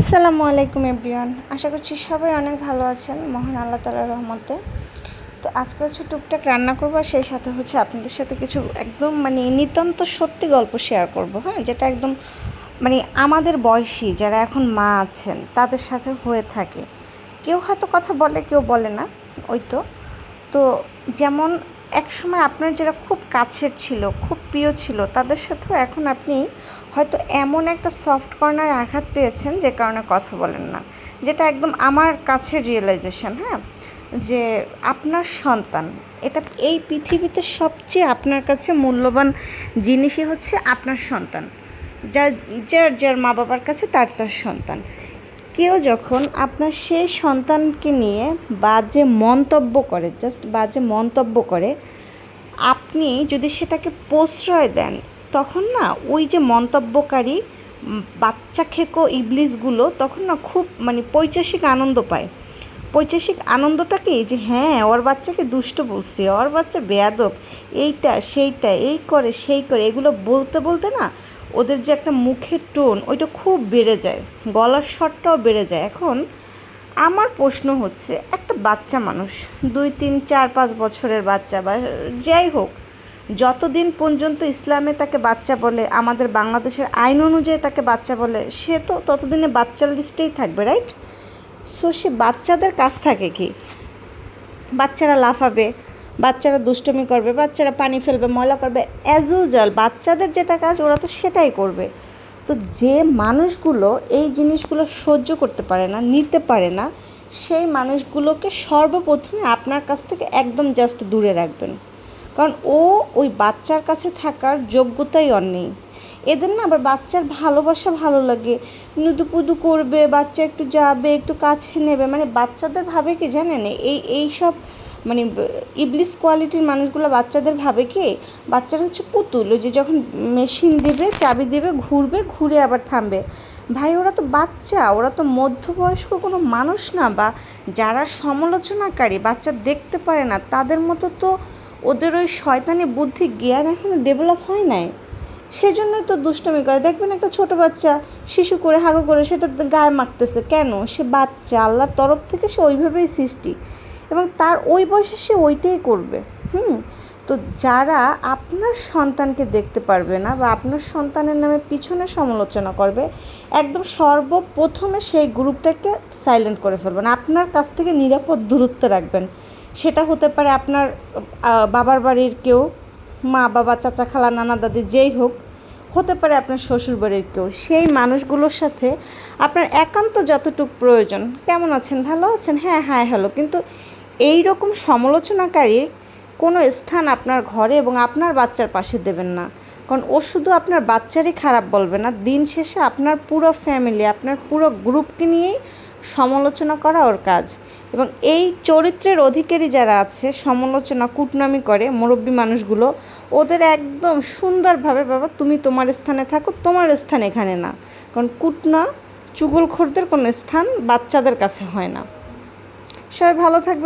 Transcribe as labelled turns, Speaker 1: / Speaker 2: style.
Speaker 1: আসসালামু আলাইকুম এভরিওয়ান। আশা করছি সবাই অনেক ভালো আছেন, মহান আল্লাহ তালার রহমতে। তো আজকে হচ্ছে টুকটাক রান্না করব, আর সেই সাথে হচ্ছে আপনাদের সাথে কিছু একদম মানে নিতান্ত সত্যি গল্প শেয়ার করব হ্যাঁ? যেটা একদম মানে আমাদের বয়সী, যারা এখন মা আছেন, তাদের সাথে হয়ে থাকে। কেউ হয়তো কথা বলে, কেউ বলে না, ওই তো। তো যেমন এক সময় আপনার যারা খুব কাছের ছিল, খুব প্রিয় ছিল, তাদের সাথেও এখন আপনি হয়তো এমন একটা সফট কর্নারে আঘাত পেয়েছেন যে কারণে কথা বলেন না। যেটা একদম আমার কাছে রিয়েলাইজেশন হ্যাঁ? যে আপনার সন্তান, এটা এই পৃথিবীতে সবচেয়ে আপনার কাছে মূল্যবান জিনিসই হচ্ছে আপনার সন্তান। যা যার যার মা বাবার কাছে তার তার সন্তান। কেউ যখন আপনার সেই সন্তানকে নিয়ে বাজে মন্তব্য করে জাস্ট বাজে মন্তব্য করে, আপনি যদি সেটাকে প্রশ্রয় দেন, তখন না ওই যে মন্তব্যকারী বাচ্চা খেকো ইবলিসগুলো তখন না খুব মানে পৈচাসিক আনন্দ পায়। পৈচাসিক আনন্দটা কি? যে হ্যাঁ ওর বাচ্চাকে দুষ্ট বলছে, ওর বাচ্চা বেয়াদব, এইটা, সেইটা, এই করে, সেই করে, এগুলো বলতে বলতে না ওদের যে একটা মুখের টোন, ওইটা খুব বেড়ে যায়। গলার স্বরটাও বেড়ে যায়। এখন আমার প্রশ্ন হচ্ছে, একটা বাচ্চা মানুষ, দুই, তিন, চার, পাঁচ বছরের বাচ্চা বা যাই হোক, যতদিন পর্যন্ত ইসলামে তাকে বাচ্চা বলে, আমাদের বাংলাদেশের আইন অনুযায়ী তাকে বাচ্চা বলে, সে তো ততদিনে বাচ্চার লিস্টেই থাকবে রাইট সো সে বাচ্চাদের কাছ থাকে কি? বাচ্চারা লাফাবে বাচ্চারা দুষ্টমি করবে, বাচ্চারা পানি ফেলবে, ময়লা করবে অ্যাজ ইউজুয়াল বাচ্চাদের যেটা কাজ ওরা তো সেটাই করবে। তো যে মানুষগুলো এই জিনিসগুলো সহ্য করতে পারে না, নিতে পারে না, সেই মানুষগুলোকে সর্বপ্রথমে আপনার কাছ থেকে একদম জাস্ট দূরে রাখবেন। কারণ ও ওই বাচ্চার কাছে থাকার যোগ্যতাই অর নেই। এদের না আবার বাচ্চার ভালোবাসা ভালো লাগে, নুদুপুদু করবে, বাচ্চা একটু যাবে, একটু কাছে নেবে মানে বাচ্চাদের ভাবে কি জানেন? এই এই সব মানে ইবলিস কোয়ালিটির মানুষগুলো বাচ্চাদের ভাবে কি, বাচ্চারা হচ্ছে পুতুল যে যখন মেশিন দিবে, চাবি দিবে, ঘুরবে, ঘুরে আবার থামবে। ভাই, ওরা তো বাচ্চা, ওরা তো মধ্যবয়স্ক কোনো মানুষ না বা যারা সমালোচনাকারী, বাচ্চা দেখতে পারে না, তাদের মতো তো ওদের ওই শয়তানি বুদ্ধি, জ্ঞান এখনও ডেভেলপ হয় নাই। সেজন্যই তো দুষ্টমি করে। দেখবেন একটা ছোট বাচ্চা, শিশু করে, হাগো করে, সেটা গায়ে মারতেছে কেন? সে বাচ্চা, আল্লাহর তরফ থেকে সে ওইভাবেই সৃষ্টি। এবং তার ওই বয়সে সে ওইটাই করবে। হুম? তো যারা আপনার সন্তানকে দেখতে পারবে না বা আপনার সন্তানের নামে পিছনে সমালোচনা করবে, একদম সর্বপ্রথমে সেই গ্রুপটাকে সাইলেন্ট করে ফেলবেন। আপনার কাছ থেকে নিরাপদ দূরত্ব রাখবেন। সেটা হতে পারে আপনার বাবার বাড়ির কেউ, মা, বাবা, চাচা, খালা, নানা, দাদি, যেই হোক, হতে পারে আপনার শ্বশুর বাড়ির কেউ। সেই মানুষগুলোর সাথে আপনার একান্ত যতটুক প্রয়োজন। কেমন আছেন? ভালো আছেন? হ্যাঁ হ্যাঁ হ্যালো কিন্তু এই রকম সমালোচনাকারী কোনো স্থান আপনার ঘরে এবং আপনার বাচ্চার পাশে দেবেন না। কারণ ও শুধু আপনার বাচ্চারই খারাপ বলবে না, দিন শেষে আপনার পুরো ফ্যামিলি আপনার পুরো গ্রুপকে নিয়েই সমালোচনা করা ওর কাজ। এবং এই চরিত্রের অধিকারী যারা আছে, সমালোচনা, কুটনামি করে মুরব্বী মানুষগুলো, ওদের একদম সুন্দরভাবে বাবা, তুমি তোমার স্থানে থাকো, তোমার স্থান এখানে না। কারণ কুটনা, চুগলখোরদের কোনো স্থান বাচ্চাদের কাছে হয় না। সবাই ভালো থাকবে